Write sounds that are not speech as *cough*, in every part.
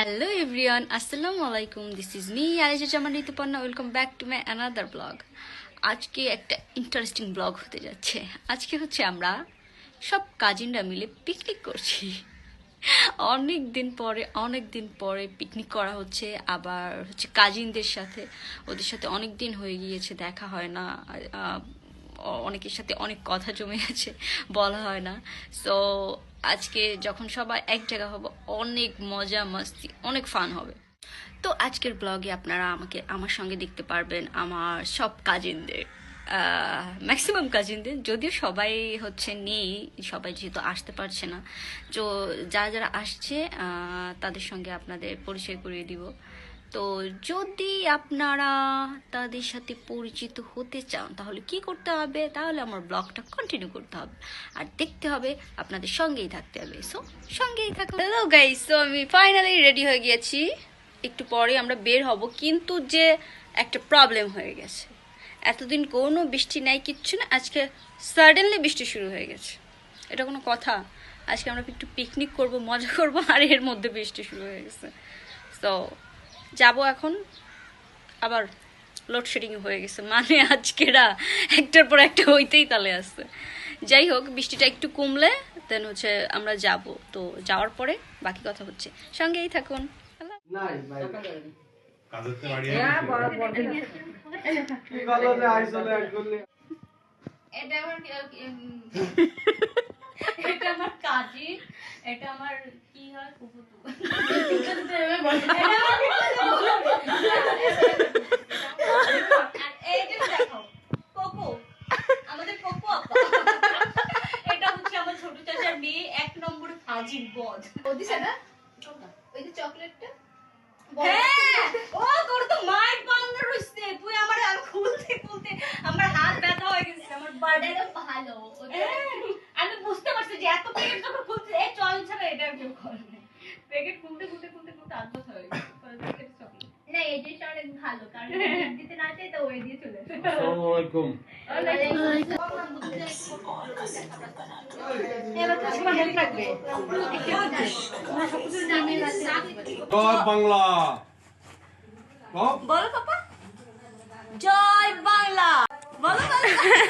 Hello everyone আসসালামু আলাইকুম this is me Aliza Zaman Rituparna welcome back to my another blog আজকে একটা interesting blog হতে যাচ্ছে। আজকে হচ্ছে আমরা সব কাজিনরা মিলে পিকনিক করছি। অনেক দিন পরে, অনেক দিন পরে পিকনিক করা হচ্ছে। আবার হচ্ছে কাজিনদের সাথে, ওদের সাথে অনেক দিন হয়ে গিয়েছে, দেখা হয় না। অনেকের সাথে অনেক কথা জমে আছে, বলা হয় না। সো আজকে যখন সবাই এক জায়গা হবে, অনেক মজা, মস্তি, অনেক ফান হবে। তো আজকের ব্লগে আপনারা আমাকে, আমার সঙ্গে দেখতে পারবেন আমার সব কাজিনদের ম্যাক্সিমাম কাজিনদের যদিও সবাই হচ্ছে নেই, সবাই যেহেতু আসতে পারছে না। তো যারা যারা আসছে তাদের সঙ্গে আপনাদের পরিচয় করিয়ে দিব। তো যদি আপনারা তাদের সাথে পরিচিত হতে চান, তাহলে কি করতে হবে? তাহলে আমার ব্লগটা কন্টিনিউ করতে হবে। আর দেখতে হবে, আপনাদের সঙ্গেই থাকতে হবে। সো সঙ্গেই থাকুন। হ্যালো গাইস তো আমি ফাইনালি রেডি হয়ে গিয়েছি। একটু পরে আমরা বের হব, কিন্তু যে একটা প্রবলেম হয়ে গেছে। এতদিন কোনো বৃষ্টি নাই, কিচ্ছু না আজকে সাডেনলি বৃষ্টি শুরু হয়ে গেছে। এটা কোনো কথা? আজকে আমরা একটু পিকনিক করব, মজা করব, আর এর মধ্যে বৃষ্টি শুরু হয়ে গেছে। তো যাব এখন। আবার লোডশেডিং হয়ে গেছে। মানে আজকেরা একটার পর একটা হইতেই তালে আসছে যাই হোক বৃষ্টিটা একটু কমলে দেন হচ্ছে আমরা যাব। তো যাওয়ার পরে বাকি কথা হচ্ছে। সঙ্গেই থাকুন। নাই ভাই। কাজেরতে বাড়ি কি ভালো যে আইসোলেট করলে এটা *laughs* এটা আমার এটা আমার কি হয়? কুকুতু আমাদের কোকো আপা। এটা হচ্ছে আমার ছোট চাচার মেয়ে এক নম্বর কাজিন বদ। ওদিছে না? ওই যে চকলেটটা হ্যাঁ ও তোর তো মাইক বন্ধ রইছে তুই আমার আর খুলতে খুলতে আমার হাত ব্যথা হয়ে গেছে আমার বার্থডে এটা তো ভালো ওটা আমি বুঝতে পারছি যে এত প্যাকেট যখন খুলছে এই চল ছাড়া এটা আর কেউ করে। প্যাকেট খুলতে খুলতে খুলতে খুলতে আধ হয়ে গেছে। প্যাকেট চকলেট না এই জিনিসটা অনেক ভালো কারণ দিতে না চাই তো ওই দিয়ে চলে আসসালামু আলাইকুম। জয় বাংলা। বলো পাপা। জয় বাংলা। বলো ইয়েস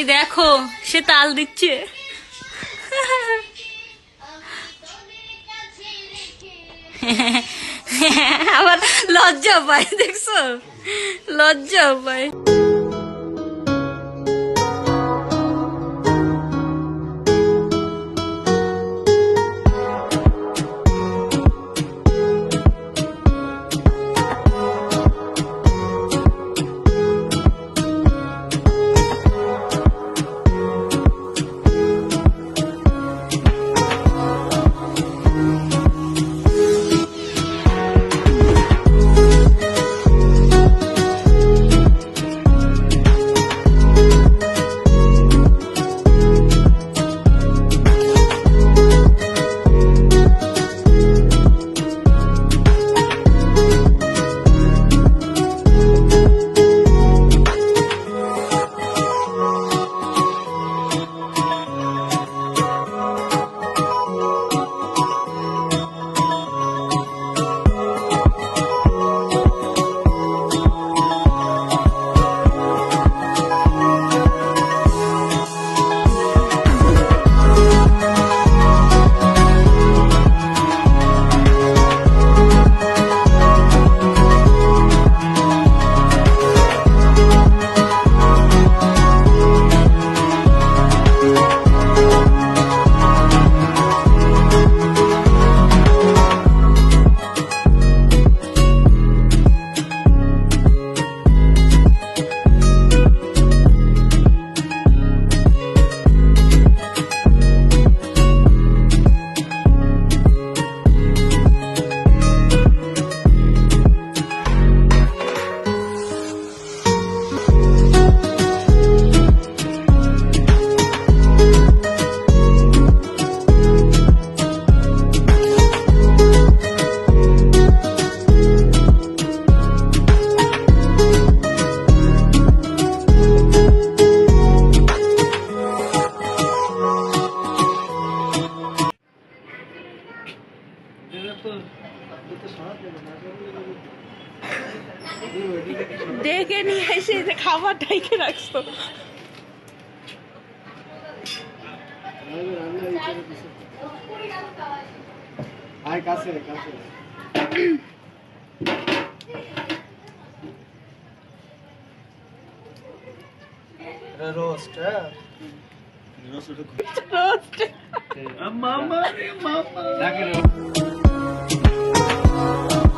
এই দেখো সে তাল দিচ্ছে। আবার লজ্জা পায় দেখছ? লজ্জা পায়। ডেকে নিয়ে এসে যে খাবার ডাইকে রাখছো। আয় কাছে কাছে। রোস্ট হ্যাঁ? রোস্ট। মামা রে মামা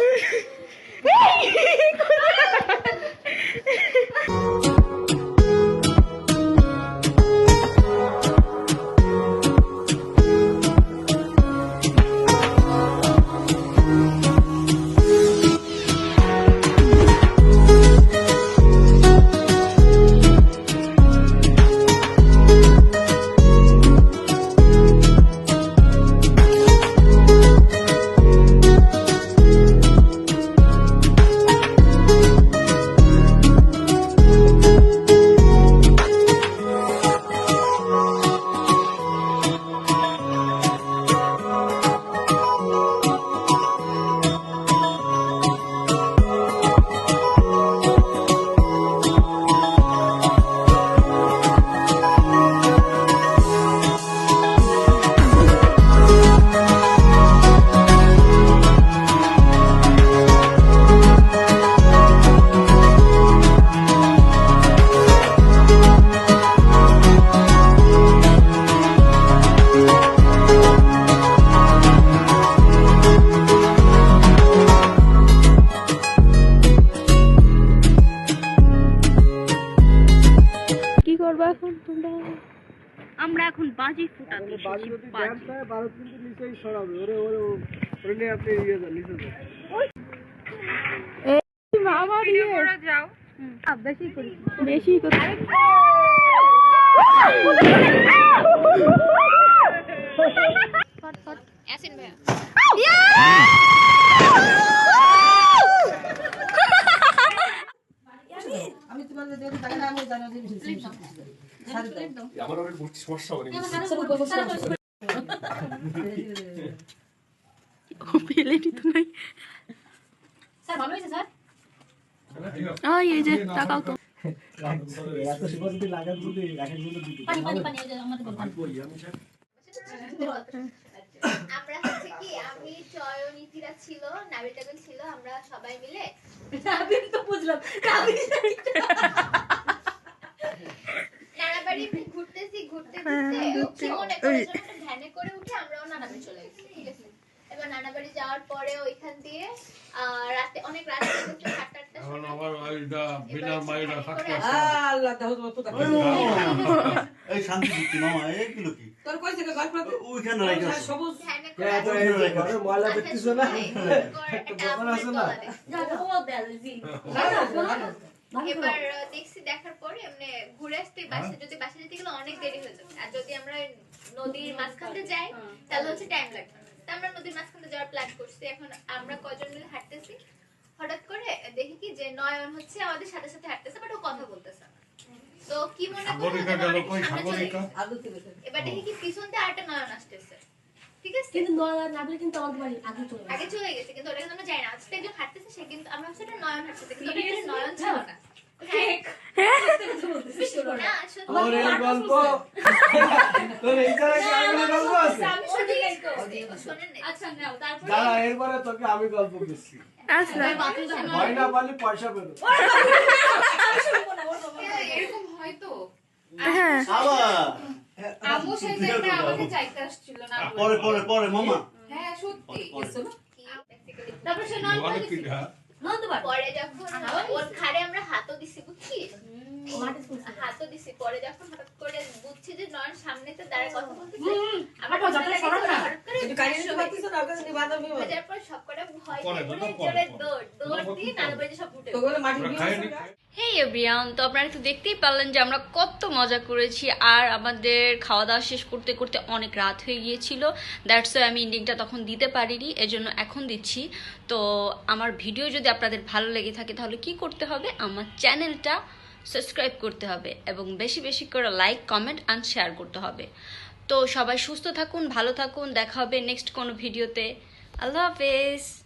*laughs* Hey! আমরা এখন বাজি ফুটাতে এসেছি বাজি। ভারত কিন্তু নিচেই সরাবে। ওরে ওরে ওরে নিয়ে আপনি ইয়ে যান নিচে যান। আমার ইয়ে যাও। বেশি করি। বেশি করি। আমার অনেক সমস্যা হবে ফেলে দিত নাই ওই এই যে তাকাও তো আমরা হচ্ছে কি আমি চয়নিতিরা ছিল ছিল আমরা সবাই মিলে নানাবাড়ি ঘুরতেছি ঘুরতে ঘুরতে কি মনে করে যেন একটা ভ্যানে করে উঠে আমরাও নানাবাড়ি চলে গেছি ঠিক আছে এবার নানাবাড়ি যাওয়ার পরে ওইখান দিয়ে আহ, রাতে অনেক রাত হয়ে গেছে সাতটা আটটার এখন সময়। আমার ওইটা বিনা মাইরা থাকতে এই শান্তি দিচ্ছি মামা এই কিলো কি ওইখানে রেখে আসো। ভ্যানে করে হ্যাঁ তো এই ঘরে ময়লা দেখতেছো না দোকান আছে না? এবার দেখছি দেখার পরে এমনি ঘুরে আসতে বাসে যদি বাসে যেতে গেলে অনেক দেরি হয়ে যাবে আর যদি আমরা নদীর মাঝখান যাই তাহলে হচ্ছে টাইম লাগবে তা আমরা নদীর মাঝখান যাওয়ার প্ল্যান করছি এখন আমরা কজন মিলে হাঁটতেছি হঠাৎ করে দেখি কি যে নয়ন হচ্ছে আমাদের সাথে সাথে হাঁটতেছে বাট ও কথা বলতেছে। তো কি মনে। এবার দেখি কি আরেকটা নয়ন আসতেছে। ঠিক আছে? কিন্তু নয়া নাবলে কিন্তু আমাদের বাড়ি আগে চলে আগে চলে গেছে কিন্তু ওটা কিন্তু আমরা যাই না। আজকে একজন হাঁটতেছে সে কিন্তু আমরা নয়ন হাঁটতেছে কিন্তু ওটা কিন্তু নয়ন ছিল না। হ্যাঁ। এই গল্প *laughs* তোর এই জায়গায় কি আরেকটা গল্প আছে আমি শুনে নাই তো। শোনেন নাই। আচ্ছা নাও তারপরে দাঁড়া এরপরে তোকে আমি গল্প দিচ্ছি আসলে ভয় না পালি পয়সা পেল এরকম হয়তো হ্যাঁ আমু সেই টাইমে আমাকে চাইতে আসছিল না পরে পরে পরে মামা। হ্যাঁ সত্যি। তারপর সে পরে যখন ওর আমরা হাতও দিছি বুঝছিস? হাতও দিছি। পরে যখন হঠাৎ করে বুঝছি যে নয়ন সামনেতে দাঁড়ায় কথা বলতেছে আমার হাঁটো, যাতে সরাবে না। হঠাৎ করে বাজার পর সবকটা ভয় পরে, পেয়ে দুটো পড়ে পরে, জোরে দৌড় দৌড় দিয়ে পরে। নানু সব উঠে ওরা খায়নি হেই এভরিয়ান তো আপনারা তো দেখতেই পারলেন যে আমরা কত মজা করেছি। আর আমাদের খাওয়া দাওয়া শেষ করতে করতে অনেক রাত হয়ে গিয়েছিল। দ্যাটস আমি ইন্ডিংটা তখন দিতে পারিনি এজন্য এখন দিচ্ছি। তো আমার ভিডিও যদি আপনাদের ভালো লেগে থাকে তাহলে কি করতে হবে? আমার চ্যানেলটা সাবস্ক্রাইব করতে হবে এবং বেশি বেশি করে লাইক কমেন্ট অ্যান্ড শেয়ার করতে হবে। তো সবাই সুস্থ থাকুন, ভালো থাকুন, দেখা হবে নেক্সট কোনো ভিডিওতে আল্লাহ হাফেজ।